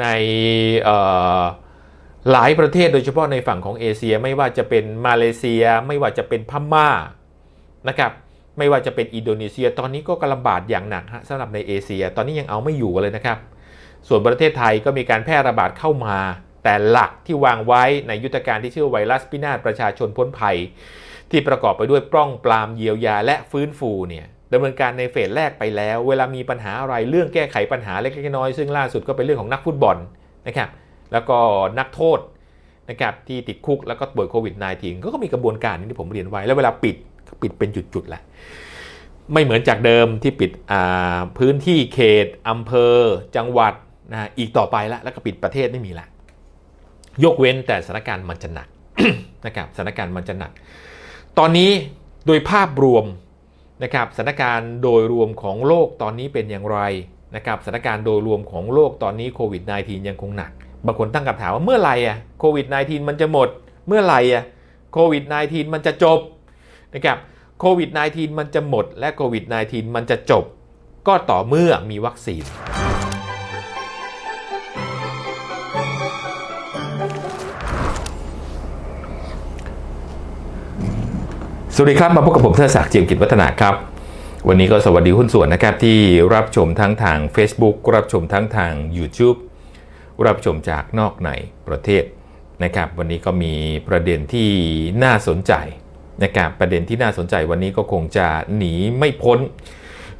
ในหลายประเทศโดยเฉพาะในฝั่งของเอเชียไม่ว่าจะเป็นมาเลเซีย ไม่ว่าจะเป็นพม่านะครับไม่ว่าจะเป็นอินโดนีเซียตอนนี้ก็กำลังบาดอย่างหนักฮะสำหรับในเอเชีย ตอนนี้ยังเอาไม่อยู่เลยนะครับ ส่วนประเทศไทยก็มีการแพร่ระบาดเข้ามา แต่หลักที่วางไว้ในยุทธการที่ชื่อไวรัสพินาศประชาชนพ้นภัย ที่ประกอบไปด้วยปล้องปรามเยียวยาและฟื้นฟูเนี่ย ดำเนินการในเฟสแรกไปแล้ว เวลามีปัญหาอะไรเรื่องแก้ไขปัญหาเล็กๆน้อยๆซึ่งล่าสุดก็เป็นเรื่องของนักฟุตบอลนะครับแล้วก็นักโทษนะครับที่ติดคุกแล้วก็ป่วยโควิด -19 ก็ก็มีกระบวนการนี้ที่ผมเรียนไว้ แล้วเวลาปิดก็ปิดเป็นจุดๆแหละไม่เหมือนจากเดิมที่ปิดพื้นที่เขตอำเภอ จังหวัดนะอีกต่อไปละแล้วก็ปิดประเทศไม่มีละยกเว้นแต่สถานการณ์มันจะหนักนะครับสถานการณ์มันจะหนัก ตอนนี้โดยภาพรวม นะครับสถานการณ์โดยรวมของโลกตอนนี้เป็นอย่างไรนะครับสถานการณ์โดยรวมของโลกตอนนี้โควิด -19 ยังคงหนัก บางคนตั้งคำถามว่าเมื่อไหร่อะโควิด -19 มันจะหมด เมื่อไหร่อะโควิด -19 มันจะจบนะครับโควิด -19 มันจะหมด และโควิด -19 มันจะจบ ก็ต่อเมื่อมีวัคซีน สวัสดีครับ มาพบกับผมเทอศักดิ์เจียมกิจวัฒนาครับ วันนี้ก็สวัสดีหุ้นส่วนนะครับ ที่รับชมทั้งทาง Facebook รับชมทั้งทาง YouTube รับชมจากนอกในประเทศนะครับ วันนี้ก็มีประเด็นที่น่าสนใจนะครับประเด็นที่น่าสนใจวันนี้ก็คงจะหนีไม่พ้น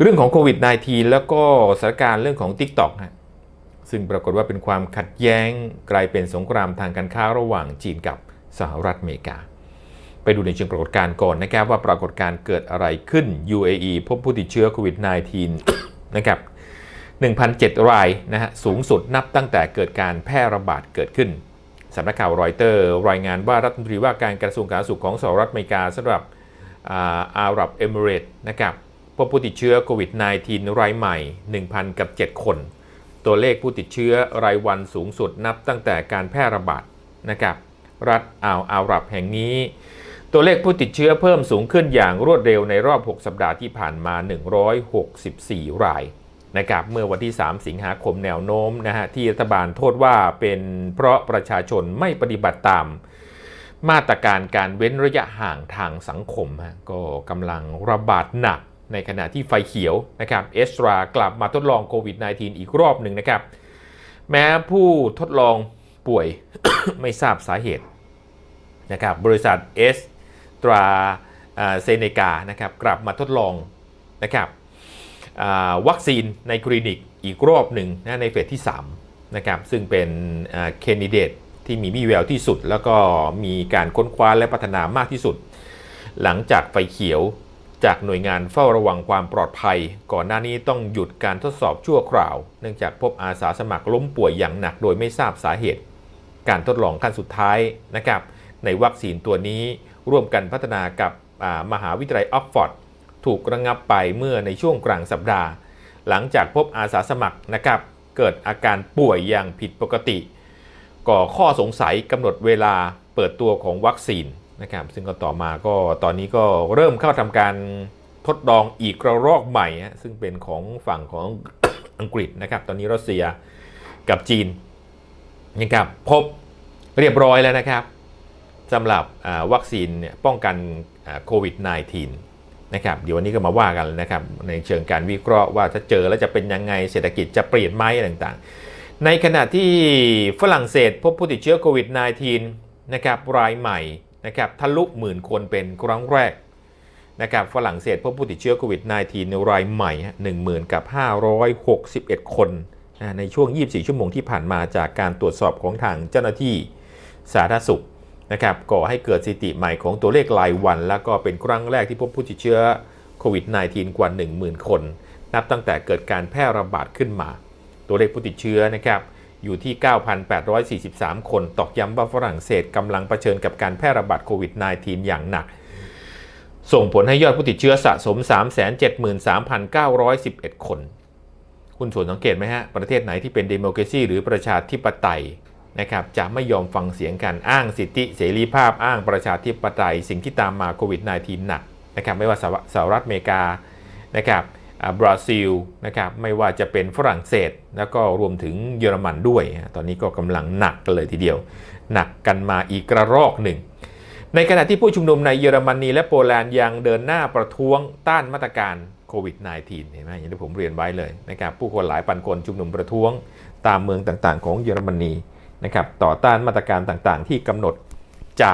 เรื่องของโควิด -19 แล้วก็สถานการณ์เรื่องของ TikTok ฮะซึ่งปรากฏว่าเป็นความขัดแย้งกลายเป็นสงครามทางการค้าระหว่างจีนกับสหรัฐอเมริกา ไปดูในเชิงปรากฏการณ์ก่อนนะครับว่าปรากฏการณ์เกิดอะไรขึ้น UAE พบผู้ติดเชื้อโควิด -19 นะครับ1,007 รายนะฮะสูงสุดนับตั้งแต่เกิดการแพร่ระบาดเกิดขึ้นสำนักข่าวรอยเตอร์ รายงานว่ารัฐมนตรีว่าการกระทรวงสาธารณสุขของสหรัฐอเมริกาสำหรับอาหรับเอมิเรต์นะครับพบผู้ติดเชื้อโควิด -19 รายใหม่ 1,000 กับ 7 คน ตัวเลขผู้ติดเชื้อรายวันสูงสุดนับตั้งแต่การแพร่ระบาดนะครับรัฐอ่าวอาหรับแห่งนี้ ตัวเลขผู้ติดเชื้อเพิ่มสูงขึ้นอย่างรวดเร็วในรอบ 6 สัปดาห์ที่ผ่านมา 164 รายนะครับเมื่อวันที่ 3 สิงหาคมแนวโน้มนะฮะที่รัฐบาลโทษว่าเป็นเพราะประชาชนไม่ปฏิบัติตาม มาตรการการเว้นระยะห่างทางสังคมฮะก็กำลังระบาดหนักในขณะที่ไฟเขียวนะครับเอสตรากลับมาทดลองโควิด -19 อีกรอบหนึ่งนะครับ แม้ผู้ทดลองป่วย ไม่ทราบสาเหตุนะครับบริษัทเอส ตราเซเนกานะครับกลับมาทดลองนะครับวัคซีนในคลินิกอีกรอบหนึ่งนะในเฟสที่3นะครับซึ่งเป็นแคนดิเดตที่มีวีแววที่สุด แล้วก็มีการค้นคว้าและพัฒนามากที่สุด หลังจากไฟเขียวจากหน่วยงานเฝ้าระวังความปลอดภัย ก่อนหน้านี้ต้องหยุดการทดสอบชั่วคราว เนื่องจากพบอาสาสมัครล้มป่วยอย่างหนักโดยไม่ทราบสาเหตุ การทดลองขั้นสุดท้ายนะครับในวัคซีนตัวนี้ ร่วมกันพัฒนากับมหาวิทยาลัยออกฟอร์ดถูกระงงับไปเมื่อในช่วงกลางสัปดาห์ หลังจากพบอาสาสมัครนะครับเกิดอาการป่วยอย่างผิดปกติ ก่อข้อสงสัยกำหนดเวลาเปิดตัวของวัคซีนนะครับซึ่งก็ต่อมาก็ตอนนี้ก็เริ่มเข้าทำการทดลองอีกระลอกใหม่ ซึ่งเป็นของฝั่งของอังกฤษนะครับ ตอนนี้รัสเซียกับจีนนะครับพบเรียบร้อยแล้วนะครับ สำหรับวัคซีนป้องกันโควิด -19 นะครับเดี๋ยววันนี้ก็มาว่ากันนะครับ ในเชิงการวิเคราะห์ว่าถ้าเจอแล้วจะเป็นยังไงเศรษฐกิจจะเปลี่ยนไหมต่างๆ ในขณะที่ฝรั่งเศสพบผู้ติดเชื้อโควิด -19 นะครับรายใหม่นะครับทะลุหมื่นคนเป็นครั้งแรกนะครับฝรั่งเศสพบผู้ติดเชื้อโควิด -19 ในรายใหม่ 10,000 กับ 561 คนในช่วง 24 ชั่วโมงที่ผ่านมาจากการตรวจสอบของทางเจ้าหน้าที่สาธารณสุข นะครับก่อให้เกิดสถิติใหม่ของตัวเลขรายวัน แล้วก็เป็นครั้งแรกที่พบผู้ติดเชื้อโควิด -19 กว่า 10,000 คน นับตั้งแต่เกิดการแพร่ระบาดขึ้นมา ตัวเลขผู้ติดเชื้อนะครับอยู่ที่ 9,843 คน ตอกย้ำว่าฝรั่งเศสกำลังเผชิญกับการแพร่ระบาดโควิด -19 อย่างหนัก ส่งผลให้ยอดผู้ติดเชื้อสะสม 373,911 คน คุณส่วนสังเกตไหมฮะ ประเทศไหนที่เป็นเดโมครซีหรือประชาธิปไตย นะครับจะไม่ยอมฟังเสียงกันอ้างสิทธิเสรีภาพอ้างประชาธิปไตย สิ่งที่ตามมาโควิด -19 หนักนะครับไม่ว่าสหรัฐอเมริกานะครับอ่าบราซิลนะครับไม่ว่าจะเป็นฝรั่งเศส แล้วก็รวมถึงเยอรมันด้วย ตอนนี้ก็กำลังหนักกันเลยทีเดียว หนักกันมาอีกกระรอกหนึ่ง ในขณะที่ผู้ชุมนุมในเยอรมนีและโปแลนด์ยังเดินหน้าประท้วงต้านมาตรการโควิด -19 เห็นไหมอย่างที่ผมเรียนไว้เลยนะครับผู้คนหลายพันคนชุมนุมประท้วงตามเมืองต่างๆ ของเยอรมนี นะครับต่อต้านมาตรการต่างๆ ที่กำหนดจะ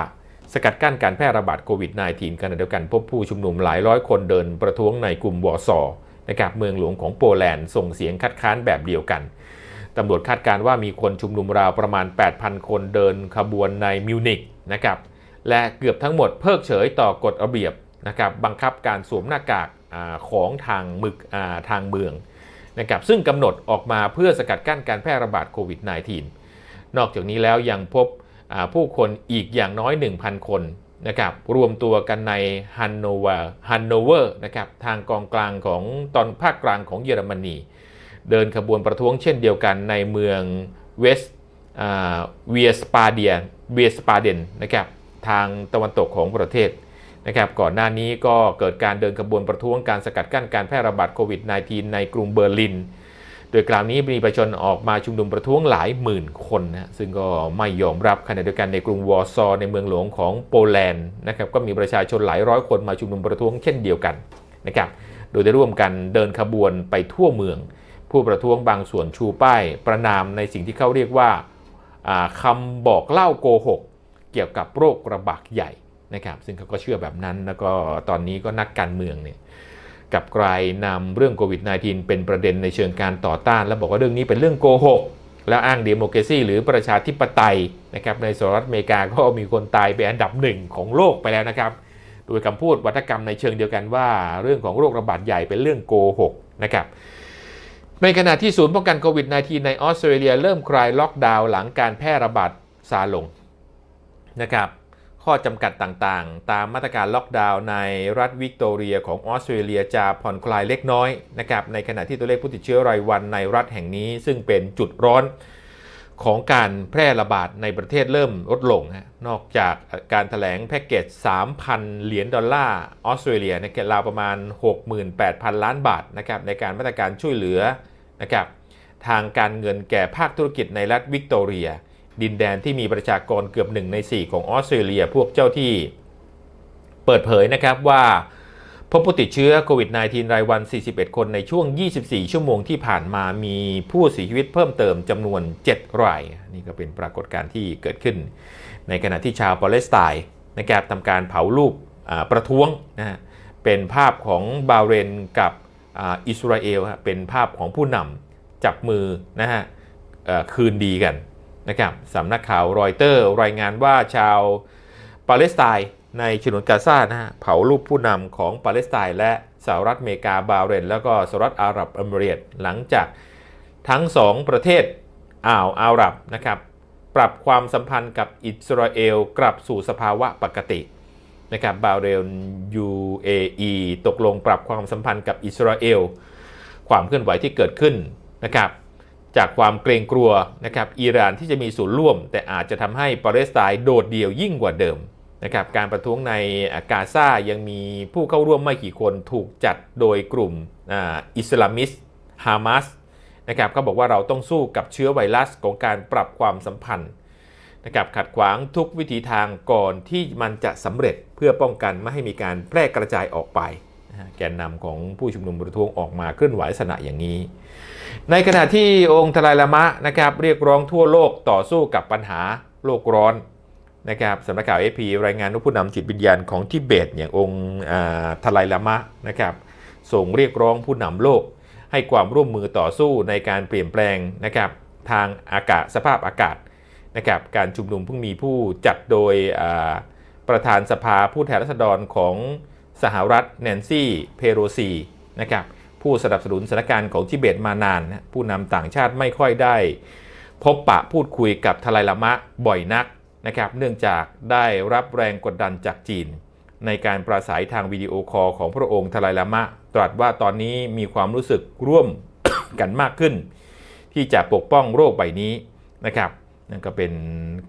สกัดกั้นการแพร่ระบาดโควิด -19 ขณะเดียวกันพบผู้ชุมนุมหลายร้อยคนเดินประท้วงในกลุ่มวอร์ซอนะครับเมืองหลวงของโปแลนด์ส่งเสียงคัดค้านแบบเดียวกันตำรวจคาดการณ์ว่ามีคนชุมนุมราวประมาณ 8,000 คนเดินขบวนในมิวนิกนะครับและเกือบทั้งหมดเพิกเฉยต่อกฎระเบียบนะครับบังคับการสวมหน้ากากอของทางมึกทางเมืองนะครับซึ่งกำหนดออกมาเพื่อสกัดกั้นการแพร่ระบาดโควิด -19 นอกจากนี้แล้วยังพบผู้คนอีกอย่างน้อย 1,000 คนนะครับรวมตัวกันในฮันโนเวอร์ฮันโนเวอร์นะครับทางกองกลางของตอนภาคกลางของเยอรมนี เดินขบวนประท้วงเช่นเดียวกันในเมืองเวสเวียสปาเดียเวียสปาเดนนะครับทางตะวันตกของประเทศนะครับก่อนหน้านี้ก็เกิดการเดินขบวนประท้วงการสกัดกั้นการแพร่ระบาดโควิด -19 ในกรุงเบอร์ลิน โดยคราวนี้มีประชาชนออกมาชุมนุมประท้วงหลายหมื่นคนนะซึ่งก็ไม่ยอมรับขณะเดียวกันในกรุงวอร์ซอในเมืองหลวงของโปแลนด์นะครับก็มีประชาชนหลายร้อยคนมาชุมนุมประท้วงเช่นเดียวกันนะครับโดยได้ร่วมกันเดินขบวนไปทั่วเมือง ผู้ประท้วงบางส่วนชูป้าย ประนามในสิ่งที่เขาเรียกว่าอ่าคำบอกเล่าโกหก เกี่ยวกับโรคระบาดใหญ่นะครับซึ่งเขาก็เชื่อแบบนั้นแล้วก็ตอนนี้ก็นักการเมืองเนี่ย กับกลายนำเรื่องโควิด -19 เป็นประเด็นในเชิงการต่อต้าน และบอกว่าเรื่องนี้เป็นเรื่องโกหกแล้วอ้างเดโมแครซีหรือประชาธิปไตยนะครับในสหรัฐอเมริกาก็มีคนตายเป็นอันดับหนึ่งของโลกไปแล้วนะครับ โดยคำพูดวัฒกรรมในเชิงเดียวกันว่า เรื่องของโรคระบาดใหญ่เป็นเรื่องโกหกนะครับในขณะที่ศูนย์ป้องกันโควิด -19 ในออสเตรเลียเริ่มคลายล็อกดาวน์หลังการแพร่ระบาดซาลงนะครับ ข้อจำกัดต่างๆ ตามมาตรการล็อกดาวน์ในรัฐวิกตอเรียของออสเตรเลียจะผ่อนคลายเล็กน้อยนะครับในขณะที่ตัวเลขผู้ติดเชื้อรายวันในรัฐแห่งนี้ซึ่งเป็นจุดร้อนของการแพร่ระบาดในประเทศเริ่มลดลง นอกจากการถแถลงแพ็กเกจ 3,000 เหรียญดอลลาร์ออสเตรเลียนะครับราวประมาณ 68,000 ล้านบาทนะครับในการมาตรการช่วยเหลือนะครับทางการเงินแก่ภาคธุรกิจในรัฐวิกตอเรีย ดินแดนที่มีประชากรเกือบ1ใน 4 ของออสเตรเลียพวกเจ้าที่ เปิดเผยนะครับว่าพบผู้ติดเชื้อโควิด -19 รายวัน 41 คนในช่วง 24 ชั่วโมงที่ผ่านมามีผู้เสียชีวิตเพิ่มเติมจำนวน 7 ราย นี่ก็เป็นปรากฏการณ์ที่เกิดขึ้น ในขณะที่ชาวปาเลสไตน์นะครับทำการเผารูปประท้วงนะเป็นภาพของบาเรนกับอิสราเอลเป็นภาพของผู้นำจับมือนะฮะเอ่อคืนดีกัน นะครับสำนักข่าวรอยเตอร์รายงานว่าชาวปาเลสไตน์ในฉนวนกาซานะฮะเผารูปผู้นำของปาเลสไตน์และสหรัฐอเมริกาบาเรน แล้วก็สหรัฐอาหรับเอมิเรตส์หลังจากทั้งสองประเทศอ่าวอาหรับนะครับปรับความสัมพันธ์กับอิสราเอลกลับสู่สภาวะปกตินะครับบาเรน UAE ตกลงปรับความสัมพันธ์กับอิสราเอล ความเคลื่อนไหวที่เกิดขึ้นนะครับ จากความเกรงกลัวนะครับอิหร่านที่จะมีส่วนร่วม แต่อาจจะทำให้ปาเลสไตน์โดดเดี่ยวยิ่งกว่าเดิมนะครับการประท้วงในกาซายังมีผู้เข้าร่วมไม่กี่คนถูกจัดโดยกลุ่มอ,อิสลามิสต์ฮามาสนะครับเขาบอกว่าเราต้องสู้กับเชื้อไวรัสของการปรับความสัมพันธ์นะครับขัดขวางทุกวิถีทางก่อนที่มันจะสำเร็จเพื่อป้องกันไม่ให้มีการแพร่กระจายออกไป แกนนำของผู้ชุมนุมประท้วงออกมาเคลื่อนไหวลักษณะอย่างนี้ ในขณะที่องค์ทลายลามะนะครับเรียกร้องทั่วโลกต่อสู้กับปัญหาโลกร้อนนะครับสำนักข่าวเอพีรายงานว่าผู้นำจิตวิญญาณของทิเบต อย่างองค์ทลายลามะนะครับส่งเรียกร้องผู้นำโลก ให้ความร่วมมือต่อสู้ในการเปลี่ยนแปลงนะครับทางอากาศสภาพอากาศนะครับการชุมนุมเพิ่งมีผู้จัดโดยประธานสภาผู้แทนราษฎรของ สหรัฐแนนซี่ เพโรซีนะครับผู้สนับสนุนสถานการณ์ของทิเบตมานาน ผู้นำต่างชาติไม่ค่อยได้ พบปะพูดคุยกับทลายลามะบ่อยนักนะครับเนื่องจากได้รับแรงกดดันจากจีน ในการปราศัยทางวิดีโอคอลของพระองค์ทลายลามะ ตรัสว่าตอนนี้มีความรู้สึกร่วมกันมากขึ้น ที่จะปกป้องโรคใบนี้นะครับ นั่นก็เป็น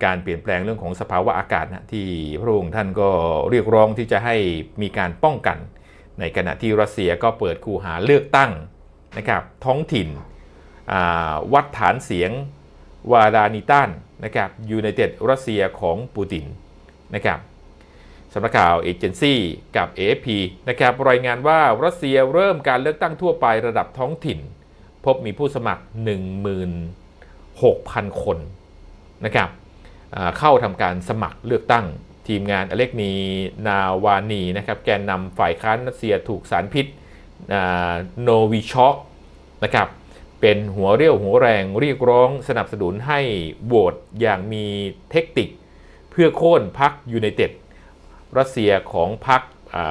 การเปลี่ยนแปลงเรื่องของสภาวะอากาศนะที่พระองค์ท่านก็เรียกร้องที่จะให้มีการป้องกัน ในขณะที่รัสเซียก็เปิดคูหาเลือกตั้งนะครับท้องถิ่นวัดฐานเสียงวาดานิตันนะครับยูไนเต็ดรัสเซียของปูตินนะครับสำนักข่าวเอเจนซี่กับ AFP นะครับรายงานว่ารัสเซียเริ่มการเลือกตั้งทั่วไประดับท้องถิ่น พบมีผู้สมัคร 16,000 คน นะครับเข้าทำการสมัครเลือกตั้งทีมงานอเล็กนีนาวานีนะครับแกนนำฝ่ายค้านรัสเซียถูกสารพิษโนวิชอกนะครับเป็นหัวเรี่ยวหัวแรงเรียกร้องสนับสนุนให้โหวตอย่างมีเทคนิค เพื่อโค่นพรรคยูไนเต็ดรัสเซียของพรรค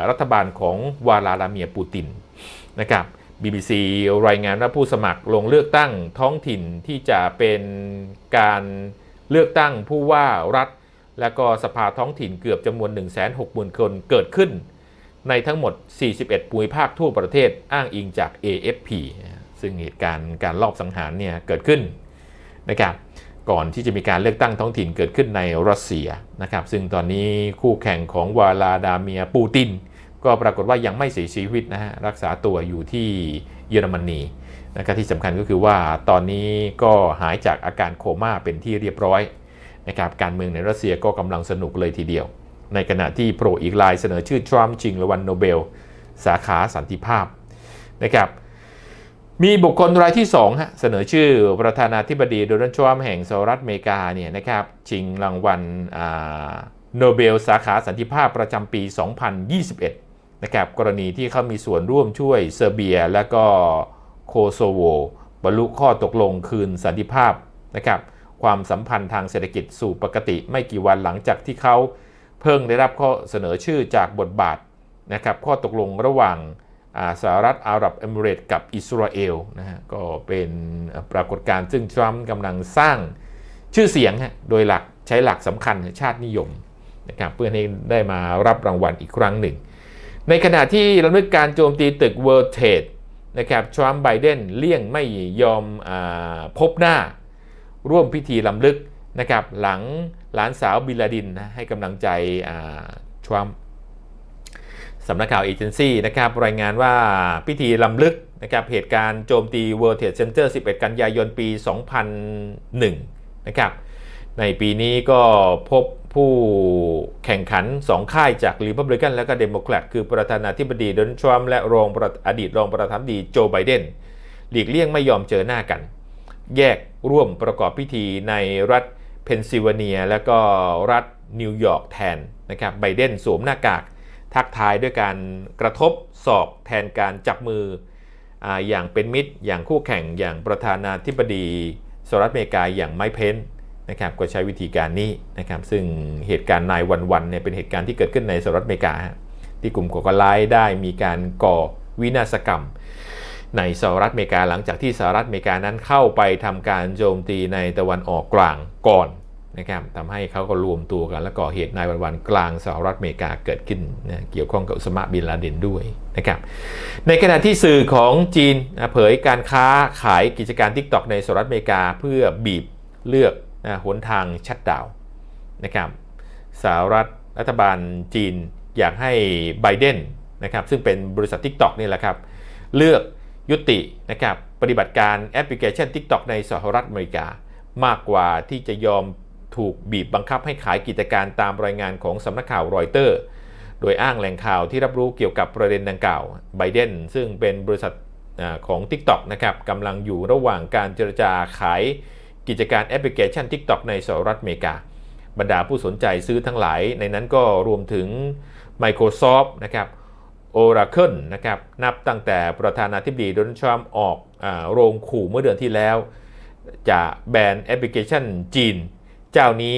รัฐบาลของวาลาดาเมียปูตินนะครับ BBC รายงานว่าผู้สมัครลงเลือกตั้งท้องถิ่นที่จะเป็นการ เลือกตั้งผู้ว่ารัฐ และก็สภาท้องถิ่นเกือบจำนวน 160,000 คนเกิดขึ้น ในทั้งหมด 41 ภูมิภาคทั่วประเทศอ้างอิงจาก AFP ซึ่งเหตุการณ์การลอบสังหารเนี่ยเกิดขึ้นนะครับก่อนที่จะมีการเลือกตั้งท้องถิ่นเกิดขึ้นในรัสเซียนะครับ ซึ่งตอนนี้คู่แข่งของวาลาดาเมียปูติน ก็ปรากฏว่ายังไม่เสียชีวิตนะฮะรักษาตัวอยู่ที่เยอรมนี นะครับที่สำคัญก็คือว่าตอนนี้ก็หายจากอาการโคม่าเป็นที่เรียบร้อยนะครับการเมืองในรัสเซียก็กำลังสนุกเลยทีเดียว ในขณะที่โปรอีกรายเสนอชื่อทรัมป์ชิงรางวัลโนเบล สาขาสันติภาพนะครับมีบุคคลรายที่2ฮะเสนอชื่อประธานาธิบดีโดนัลด์ทรัมป์แห่งสหรัฐอเมริกาเนี่ยนะครับชิงรางวัลโนเบลสาขาสันติภาพประจำปี 2021นะครับกรณีที่เขามีส่วนร่วมช่วยเซอร์เบีย และก็ โคโซโว บรรลุข้อตกลงคืนสันติภาพนะครับความสัมพันธ์ทางเศรษฐกิจสู่ปกติไม่กี่วันหลังจากที่เขาเพิ่งได้รับข้อเสนอชื่อจากบทบาทนะครับข้อตกลงระหว่างาสหรัฐอาหรับเอมิเรตส์กับอิสราเอลนะฮะก็เป็นปรากฏการณ์ซึ่งทรัมป์กำลังสร้างชื่อเสียงฮะโดยหลักใช้หลักสำคัญชาตินิยมนะครับเพื่อให้ได้มารับรางวัลอีกครั้งหนึ่ง ในขณะที่ระลึกการโจมตีตึก World Trade นะครับทรัมป์ไบเดนเลี่ยงไม่ยอมอพบหน้า ร่วมพิธีลำลึกนะครับหลังหลานสาวบินลาดินนะให้กำลังใจทรัมป์สำนักข่าวเอเจนซี่นะครับรายงานว่าพิธีลำลึกนะครับเหตุการณ์โจมตี World Trade Center 11 กันยายนปี 2001 นะครับ ในปีนี้ก็พบผู้แข่งขัน 2 ค่ายจากรีพับลิกันและก็เดโมแครตคือประธานาธิบดีโดนัลด์ทรัมป์และรองอดีตรองประธานาธิบดีโจไบเดนหลีกเลี่ยงไม่ยอมเจอหน้ากัน แยกร่วมประกอบพิธีในรัฐเพนซิลเวเนีย และก็รัฐนิวยอร์กแทนนะครับไบเดนสวมหน้ากาก ทักทายด้วยการกระทบศอกแทนการจับมือออย่างเป็นมิตร อย่างคู่แข่งอย่างประธานาธิบดีสหรัฐอเมริกาอย่างไมค์เพน นะครับก็ใช้วิธีการนี้นะครับซึ่งเหตุการณ์นายวันวันเนี่ยเป็นเหตุการณ์ที่เกิดขึ้นในสหรัฐอเมริกา ที่กลุ่มก่อการร้ายได้มีการก่อวินาศกรรม ในสหรัฐอเมริกาหลังจากที่สหรัฐอเมริกานั้นเข้าไปทำการโจมตีในตะวันออกกลางก่อนนะครับทำให้เขาก็รวมตัวกัน และก่อเหตุนายวันวันกลางสหรัฐอเมริกาเกิดขึ้นนะเกี่ยวข้องกับอุสมาบินลาเดนด้วยนะครับในขณะที่สื่อของจีนเผยการค้าขายกิจการ TikTok ในสหรัฐอเมริกาเพื่อบีบเลือก หนทางชัดดาวนะครับสหรัฐรัฐบาลจีนอยากให้ไบเดนนะครับซึ่งเป็นบริษัท TikTok นี่แหละครับ เลือกยุตินะครับปฏิบัติการแอปพลิเคชัน TikTok ในสหรัฐอเมริกา มากกว่าที่จะยอมถูกบีบบังคับให้ขายกิจการตามรายงานของสำนักข่าวรอยเตอร์ โดยอ้างแหล่งข่าวที่รับรู้เกี่ยวกับประเด็นดังกล่าวไบเดนซึ่งเป็นบริษัทของ TikTok นะครับกำลังอยู่ระหว่างการเจรจาขาย กิจการแอปพลิเคชัน TikTok ในสหรัฐอเมริกา บรรดาผู้สนใจซื้อทั้งหลาย ในนั้นก็รวมถึง Microsoft นะครับ Oracle นะครับนับตั้งแต่ประธานาธิบดีโดนัลด์ทรัมป์ออกอโรงขู่เมื่อเดือนที่แล้ว จะแบนแอปพลิเคชันจีน เจ้านี้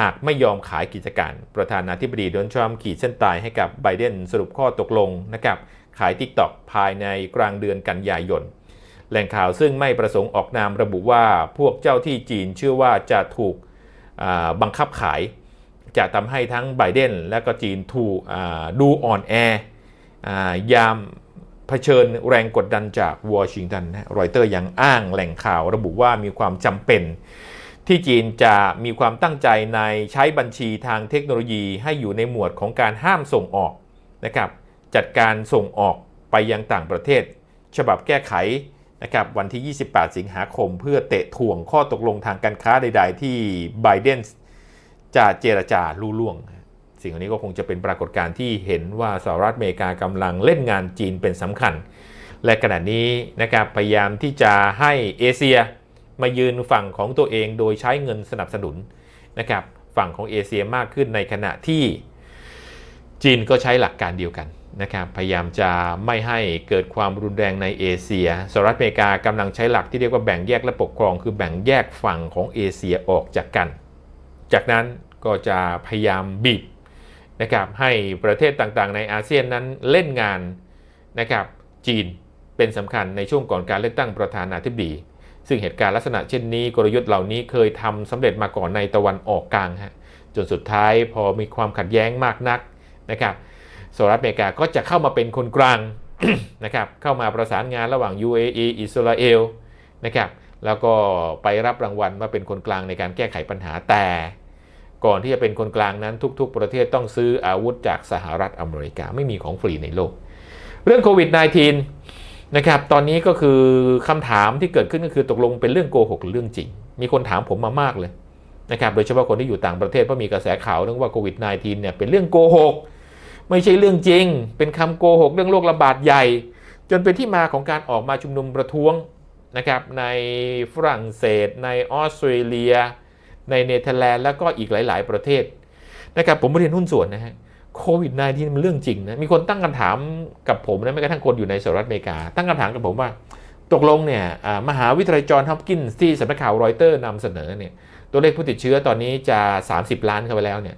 หากไม่ยอมขายกิจการ ประธานาธิบดีโดนัลด์ทรัมป์ขีดเส้นตายให้กับไบเดนสรุปข้อตกลงนะครับขาย TikTok ภายในกลางเดือนกันยายน แหล่งข่าวซึ่งไม่ประสงค์ออกนามระบุว่าพวกเจ้าที่จีนเชื่อว่าจะถูกบังคับขาย จะทำให้ทั้งไบเดนและก็จีนถูกดูอ่อนแอยามเผชิญแรงกดดันจากวอชิงตันรอยเตอร์ยังอ้างแหล่งข่าวระบุว่ามีความจำเป็น ที่จีนจะมีความตั้งใจในใช้บัญชีทางเทคโนโลยีให้อยู่ในหมวดของการห้ามส่งออกนะครับจัดการส่งออกไปยังต่างประเทศฉบับแก้ไข นะครับวันที่ 28 สิงหาคม เพื่อเตะถ่วงข้อตกลงทางการค้าใด ๆ ที่ไบเดนจะเจรจาลู่ล่วง สิ่งเหล่านี้ก็คงจะเป็นปรากฏการณ์ที่เห็นว่าสหรัฐอเมริกากำลังเล่นงานจีนเป็นสำคัญ และขณะนี้นะครับพยายามที่จะให้เอเชียมายืนฝั่งของตัวเองโดยใช้เงินสนับสนุนนะครับฝั่งของเอเชียมากขึ้นในขณะที่จีนก็ใช้หลักการเดียวกัน นะครับพยายามจะไม่ให้เกิดความรุนแรงในเอเชียสหรัฐอเมริกากำลังใช้หลักที่เรียกว่าแบ่งแยกและปกครอง คือแบ่งแยกฝั่งของเอเชียออกจากกัน จากนั้นก็จะพยายามบีบนะครับให้ประเทศต่างๆ ในอาเซียนนั้นเล่นงานนะครับจีนเป็นสำคัญในช่วงก่อนการเลือกตั้งประธานาธิบดี ซึ่งเหตุการณ์ลักษณะเช่นนี้กลยุทธ์เหล่านี้เคยทำสำเร็จมาก่อนในตะวันออกกลางฮะจนสุดท้ายพอมีความขัดแย้งมากนักนะครับ สหรัฐอเมริกาก็จะเข้ามาเป็นคนกลางนะครับเข้ามาประสานงานระหว่าง UAE อิสราเอลนะครับแล้วก็ไปรับรางวัลว่าเป็นคนกลางในการแก้ไขปัญหาแต่ ก่อนที่จะเป็นคนกลางนั้นทุก ๆ ประเทศต้องซื้ออาวุธจากสหรัฐอเมริกาไม่มีของฟรีในโลก เรื่องโควิด -19 นะครับตอนนี้ก็คือคำถามที่เกิดขึ้นก็คือตกลงเป็นเรื่องโกหกหรือเรื่องจริง มีคนถามผมมามากเลยนะครับโดยเฉพาะคนที่อยู่ต่างประเทศเพราะมีกระแสข่าวเรื่องว่าโควิด -19 เนี่ยเป็นเรื่องโกหก ไม่ใช่เรื่องจริง เป็นคำโกหกเรื่องโรคระบาดใหญ่ จนเป็นที่มาของการออกมาชุมนุมประท้วงนะครับในฝรั่งเศส ในออสเตรเลีย ในเนเธอร์แลนด์แล้วก็อีกหลาย ๆ ประเทศนะครับผมไม่เรียนหุ้นส่วนนะฮะโควิด -19 มันเรื่องจริงนะ มีคนตั้งคำถามกับผมนะแม้กระทั่งคนอยู่ในสหรัฐอเมริกา ตั้งคำถามกับผมว่า ตกลงเนี่ยมหาวิทยาลัยจอห์นฮอปกินส์ที่สำนักข่าวรอยเตอร์นำเสนอเนี่ยตัวเลขผู้ติดเชื้อตอนนี้จะ 30 ล้านเข้าไปแล้วเนี่ย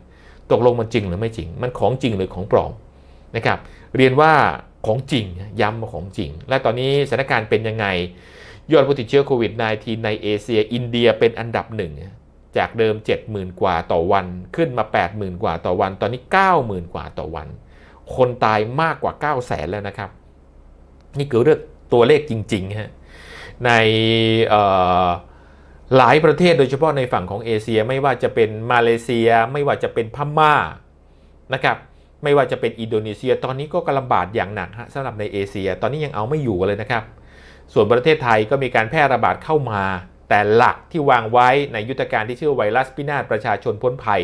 ตกลงมันจริงหรือไม่จริง มันของจริงหรือของปลอมนะครับ เรียนว่าของจริงย้ำว่าของจริง และตอนนี้สถานการณ์เป็นยังไง ยอดผู้ติดเชื้อโควิด -19 ในเอเชีย อินเดียเป็นอันดับหนึ่งจากเดิม 70,000 กว่าต่อวัน ขึ้นมา 80,000 กว่าต่อวัน ตอนนี้ 90,000 กว่าต่อวัน คนตายมากกว่า 9 0 0 0 0 0 แล้วนะครับ นี่คือเรื่องตัวเลขจริงๆฮะในอ่า หลายประเทศโดยเฉพาะในฝั่งของเอเชียไม่ว่าจะเป็นมาเลเซีย ไม่ว่าจะเป็นพม่านะครับไม่ว่าจะเป็นอินโดนีเซีย ตอนนี้ก็กำลังบาดอย่างหนักฮะสำหรับในเอเชีย ตอนนี้ยังเอาไม่อยู่เลยนะครับ ส่วนประเทศไทยก็มีการแพร่ระบาดเข้ามา แต่หลักที่วางไว้ในยุทธการที่ชื่อไวรัสพินาศประชาชนพ้นภัย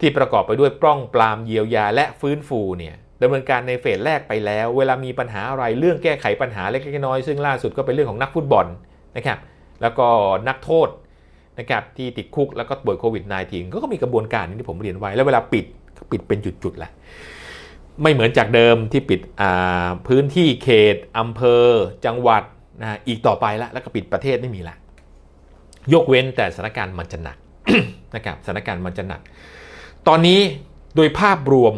ที่ประกอบไปด้วยปล้องปรามเยียวยาและฟื้นฟูเนี่ยดำเนินการในเฟสแรกไปแล้ว เวลามีปัญหาอะไรเรื่องแก้ไขปัญหาเล็กๆน้อยๆซึ่งล่าสุดก็เป็นเรื่องของนักฟุตบอลนะครับ แล้วก็นักโทษนะครับที่ติดคุกแล้วก็ป่วยโควิด -19 ก็มีกระบวนการที่ผมเรียนไว้ แล้วเวลาปิดปิดเป็นจุดๆแหละไม่เหมือนจากเดิมที่ปิดพื้นที่เขตอำเภอ จังหวัดนะอีกต่อไปละแล้วก็ปิดประเทศไม่มีละยกเว้นแต่สถานการณ์มันจะหนักนะครับสถานการณ์มันจะหนัก ตอนนี้โดยภาพรวม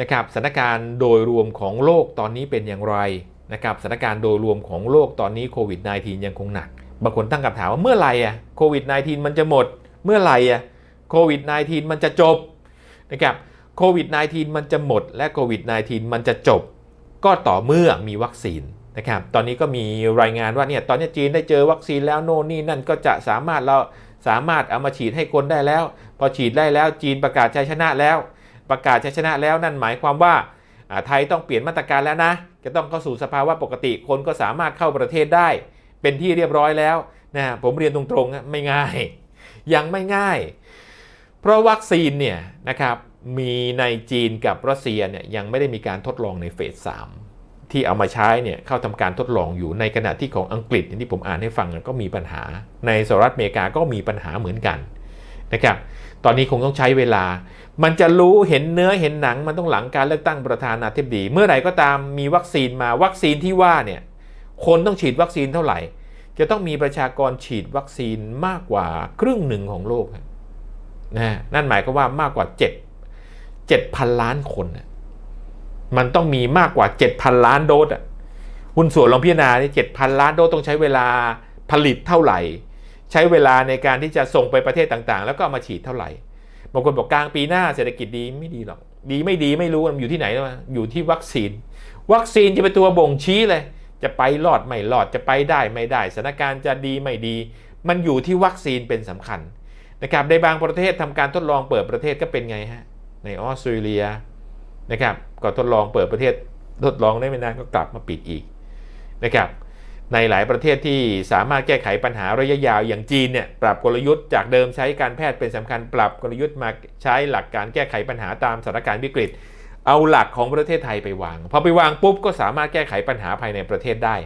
นะครับสถานการณ์โดยรวมของโลกตอนนี้เป็นอย่างไรนะครับสถานการณ์โดยรวมของโลกตอนนี้โควิด -19 ยังคงหนัก บางคนตั้งคำถามว่าเมื่อไหร่อะโควิด -19 มันจะหมด เมื่อไหร่อะโควิด -19 มันจะจบนะครับโควิด -19 มันจะหมด และโควิด -19 มันจะจบ ก็ต่อเมื่อมีวัคซีนนะครับตอนนี้ก็มีรายงานว่าเนี่ยตอนนี้จีนได้เจอวัคซีนแล้วโน่นนี่นั่นก็จะสามารถเราสามารถเอามาฉีดให้คนได้แล้ว พอฉีดได้แล้วจีนประกาศชัยชนะแล้ว ประกาศชัยชนะแล้วนั่นหมายความว่าไทยต้องเปลี่ยนมาตรการแล้วนะ จะต้องเข้าสู่สภาวะปกติคนก็สามารถเข้าประเทศได้ เป็นที่เรียบร้อยแล้วนะผมเรียนตรงๆไม่ง่าย ยังไม่ง่าย เพราะวัคซีนเนี่ยนะครับมีในจีนกับรัสเซียเนี่ยยังไม่ได้มีการทดลองในเฟส3ที่เอามาใช้เนี่ยเข้าทำการทดลองอยู่ในขณะที่ของอังกฤษที่ผมอ่านให้ฟังก็มีปัญหา ในสหรัฐอเมริกาก็มีปัญหาเหมือนกันนะครับตอนนี้คงต้องใช้เวลา มันจะรู้เห็นเนื้อเห็นหนังมันต้องหลังการเลือกตั้งประธานาธิบดี เมื่อไหร่ก็ตามมีวัคซีนมาวัคซีนที่ว่าเนี่ย คนต้องฉีดวัคซีนเท่าไหร่ จะต้องมีประชากรฉีดวัคซีนมากกว่าครึ่งหนึ่งของโลกนะนั่นหมายความว่ามากกว่า7 7,000 ล้านคนมันต้องมีมากกว่า 7,000 ล้านโดสอะหุ้นส่วนลองพิจารณาที่7,000ล้านโดสต้องใช้เวลาผลิตเท่าไหร่ ใช้เวลาในการที่จะส่งไปประเทศต่างๆ แล้วก็มาฉีดเท่าไหร่บางคนบอกกลางปีหน้าเศรษฐกิจดีไม่ดีหรอก ดีไม่ดีไม่รู้มันอยู่ที่ไหนนะอยู่ที่วัคซีน วัคซีนจะเป็นตัวบ่งชี้เลย จะไปรอดไม่รอดจะไปได้ไม่ได้สถานการณ์จะดีไม่ดี มันอยู่ที่วัคซีนเป็นสำคัญนะครับในบางประเทศทำการทดลองเปิดประเทศก็เป็นไงฮะในออสเตรเลียนะครับก็ทดลองเปิดประเทศทดลองได้ไม่นานก็กลับมาปิดอีกนะครับในหลายประเทศที่สามารถแก้ไขปัญหาระยะยาวอย่างจีนเนี่ยปรับกลยุทธ์จากเดิมใช้การแพทย์เป็นสำคัญปรับกลยุทธ์มาใช้หลักการแก้ไขปัญหาตามสถานการณ์วิกฤต เอาหลักของประเทศไทยไปวาง พอไปวางปุ๊บก็สามารถแก้ไขปัญหาภายในประเทศได้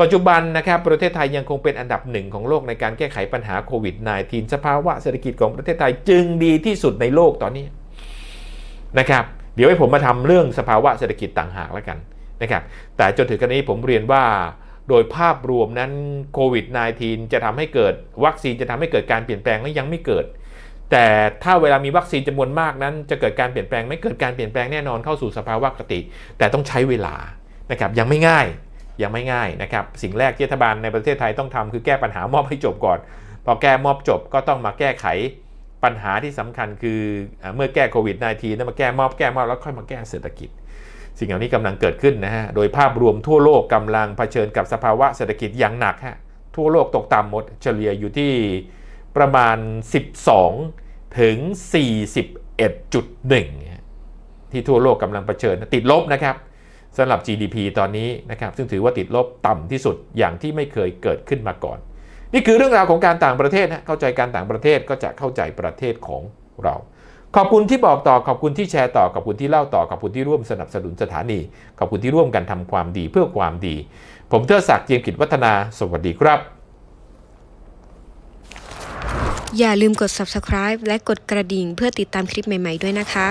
ปัจจุบันนะครับประเทศไทยยังคงเป็นอันดับหนึ่งของโลกในการแก้ไขปัญหาโควิด -19 สภาวะเศรษฐกิจของประเทศไทยจึงดีที่สุดในโลกตอนนี้นะครับ เดี๋ยวให้ผมมาทำเรื่องสภาวะเศรษฐกิจต่างหากแล้วกันนะครับ แต่จนถึงขณะนี้ผมเรียนว่าโดยภาพรวมนั้นโควิด -19 จะทำให้เกิดวัคซีนจะทำให้เกิดการเปลี่ยนแปลงและยังไม่เกิด แต่ถ้าเวลามีวัคซีนจำนวนมากนั้น จะเกิดการเปลี่ยนแปลงไม่เกิดการเปลี่ยนแปลงแน่นอนเข้าสู่สภาวะปกติ แต่ต้องใช้เวลานะครับยังไม่ง่ายยังไม่ง่ายนะครับสิ่งแรกที่รัฐบาลในประเทศไทยต้องทำคือแก้ปัญหามอบให้จบก่อน พอแก้มอบจบก็ต้องมาแก้ไขปัญหาที่สำคัญคือเมื่อแก้โควิด -19 นั้นมาแก้มอบแก้มอบแล้วค่อยมาแก้เศรษฐกิจ สิ่งเหล่านี้กำลังเกิดขึ้นนะฮะโดยภาพรวมทั่วโลกกำลังเผชิญกับสภาวะเศรษฐกิจอย่างหนักฮะทั่วโลกตกต่ำหมดเฉลี่ยอยู่ที่ ประมาณ 12 ถึง 41.1 ที่ทั่วโลกกำลังเผชิญติดลบนะครับสำหรับ GDP ตอนนี้นะครับซึ่งถือว่าติดลบต่ำที่สุดอย่างที่ไม่เคยเกิดขึ้นมาก่อน นี่คือเรื่องราวของการต่างประเทศนะเข้าใจการต่างประเทศก็จะเข้าใจประเทศของเรา ขอบคุณที่บอกต่อขอบคุณที่แชร์ต่อขอบคุณที่เล่าต่อขอบคุณที่ร่วมสนับสนุนสถานี ขอบคุณที่ร่วมกันทำความดีเพื่อความดี ผมเทอศักดิ์เจียมกิจวัฒนา สวัสดีครับ อย่าลืมกด subscribe และกดกระดิ่งเพื่อติดตามคลิปใหม่ๆด้วยนะคะ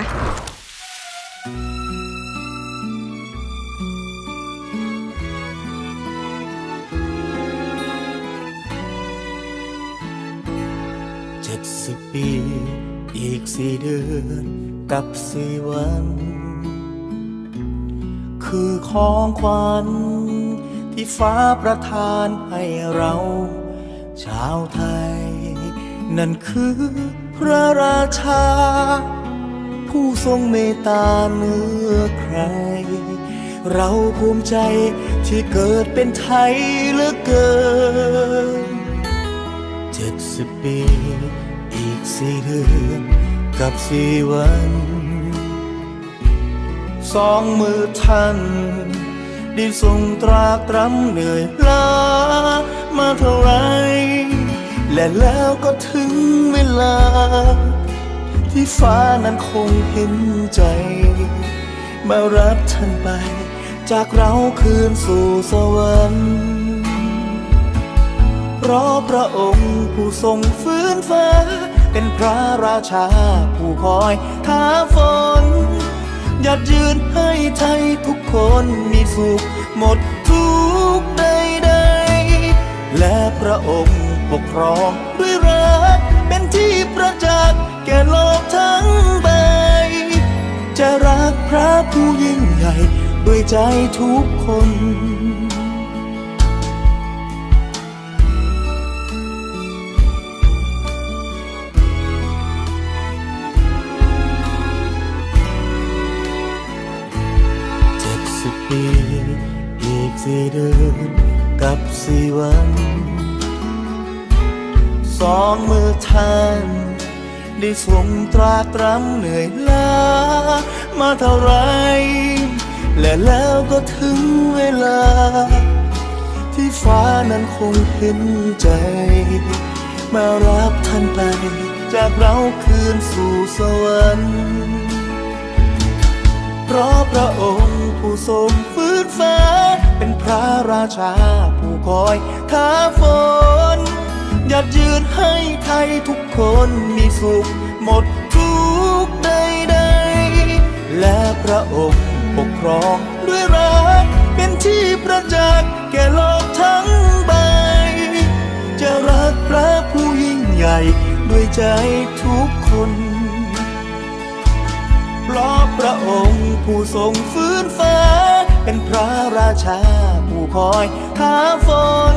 เจ็ดสิบปี อีกสี่เดือนกับสี่วัน คือของขวัญที่ฟ้าประทานให้เรา ชาวไทย นั่นคือพระราชา ผู้ทรงเมตตาเหนือใคร เราภูมิใจที่เกิดเป็นไทยเหลือเกินเจ็ดสิบปี อีกสี่เดือนกับสี่วัน สองมือท่านได้ทรงตรากตรำเหนื่อยล้ามาเท่าไรและแล้วก็ถึงเว ลา ที่ฟ้านั้นคงเห็นใจ มารับท่านไป จากเราคืนสู่สวรรค์เพราะพระองค์ผู้ทรงฟื้นฟ้า เป็นพระราชาผู้คอยท้าฝนหยัดยืนให้ไทยทุกคนมีสุขหมดทุกข์ใด ๆ และพระองค์ปกครองด้วยรัก ที่ประจักษ์แก่โลกทั้งใบ จะรักพระผู้ยิ่งใหญ่ ด้วยใจทุกคนเจ็ดสิบปีอีกสี่เดือนกับสี่วัน สองมือท่าน ได้ทรงตราตรำเหนื่อยล้ามาเท่าไร และแล้วก็ถึงเวลา ที่ฟ้านั้นคงเห็นใจ มารับท่านไป จากเราคืนสู่สวรรค์เพราะพระองค์ผู้ทรงฟื้นฟ้า เป็นพระราชาผู้คอยท้าฝน หยัดยืนให้ไทยทุกคนมีสุข หมดทุกใดๆและพระองค์ปกครองด้วยรัก เป็นที่ประจักษ์แก่โลกทั้งใบ จะรักพระผู้ยิ่งใหญ่ด้วยใจทุกคนเพราะพระองค์ผู้ทรงฟื้นฟ้า เป็นพระราชาผู้คอยท้าฝน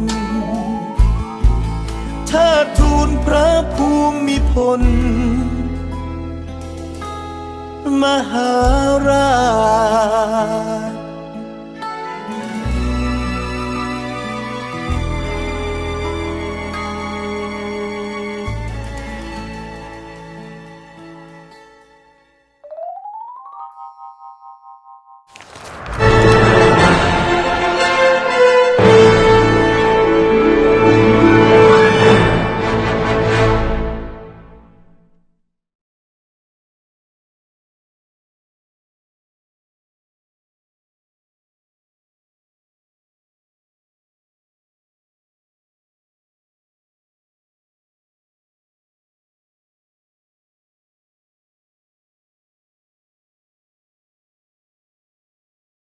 ถ้าทูลพระภูมิพล มหาราช